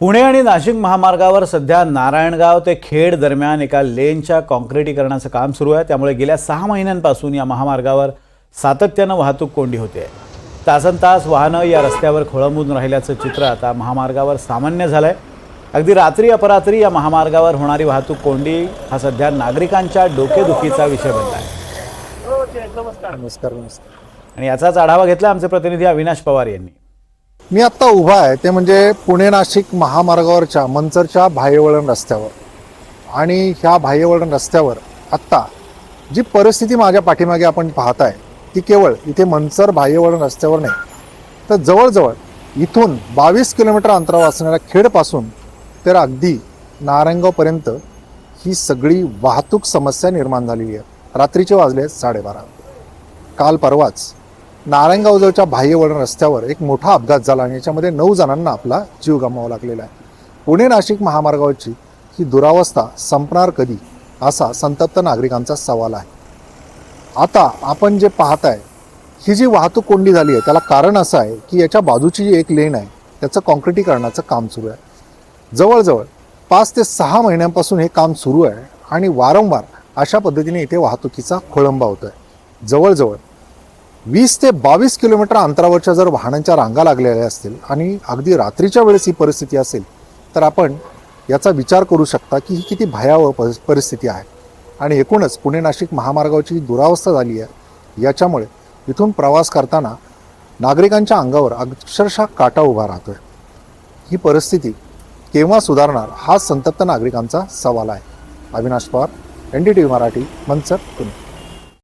पुणे आणि नाशिक महामार्गावर सध्या नारायणगाव ते खेड दरम्यान एका लेनच्या कॉन्क्रिटीकरणाचं काम सुरू आहे. त्यामुळे गेल्या सहा महिन्यांपासून या महामार्गावर सातत्यानं वाहतूक कोंडी होते. तासन तास वाहनं या रस्त्यावर खोळंबून राहिल्याचं चित्र आता महामार्गावर सामान्य झालं आहे अगदी रात्री अपरात्री या महामार्गावर होणारी वाहतूक कोंडी हा सध्या नागरिकांच्या डोकेदुखीचा विषय बनला आहे नमस्कार नमस्कार. आणि याचाच आढावा घेतला आमचे प्रतिनिधी अविनाश पवार यांनी. मी आत्ता उभा आहे ते म्हणजे पुणे नाशिक महामार्गावरच्या मंचरच्या बाह्यवळण रस्त्यावर. आणि ह्या बाह्यवळण रस्त्यावर आत्ता जी परिस्थिती माझ्या पाठीमागे आपण पाहताय ती केवळ इथे मंचर बाह्यवळण रस्त्यावर नाही तर जवळजवळ इथून बावीस किलोमीटर अंतरावर असणाऱ्या खेडपासून तर अगदी नारायणगावपर्यंत ही सगळी वाहतूक समस्या निर्माण झालेली आहे. रात्रीचे वाजले आहेत साडेबारा. काल परवाच नारायणगावजवळच्या बाह्यवळण रस्त्यावर एक मोठा अपघात झाला आणि याच्यामध्ये नऊ जणांना आपला जीव गमावा लागलेला आहे. पुणे नाशिक महामार्गावरची ही दुरावस्था संपणार कधी असा संतप्त नागरिकांचा सवाल आहे. आता आपण जे पाहत आहे ही जी वाहतूक कोंडी झाली आहे त्याला कारण असं आहे की याच्या बाजूची जी एक लेन आहे त्याचं कॉन्क्रिटीकरणाचं काम सुरू आहे. जवळजवळ पाच ते सहा महिन्यांपासून हे काम सुरू आहे आणि वारंवार अशा पद्धतीने इथे वाहतुकीचा खोळंबा होतो आहे जवळजवळ वीस ते बावीस किलोमीटर अंतरावरच्या जर वाहनांच्या रांगा लागलेल्या असतील आणि अगदी रात्रीच्या वेळेस ही परिस्थिती असेल तर आपण याचा विचार करू शकता की ही किती भयावह परिस्थिती आहे. आणि एकूणच पुणे नाशिक महामार्गावरची दुरावस्था झाली आहे याच्यामुळे इथून प्रवास करताना नागरिकांच्या अंगावर अक्षरशः काटा उभा राहतोय. ही परिस्थिती केव्हा सुधारणार हा संतप्त नागरिकांचा सवाल आहे. Avinash Pawar N D T V Marathi Manchar Pune.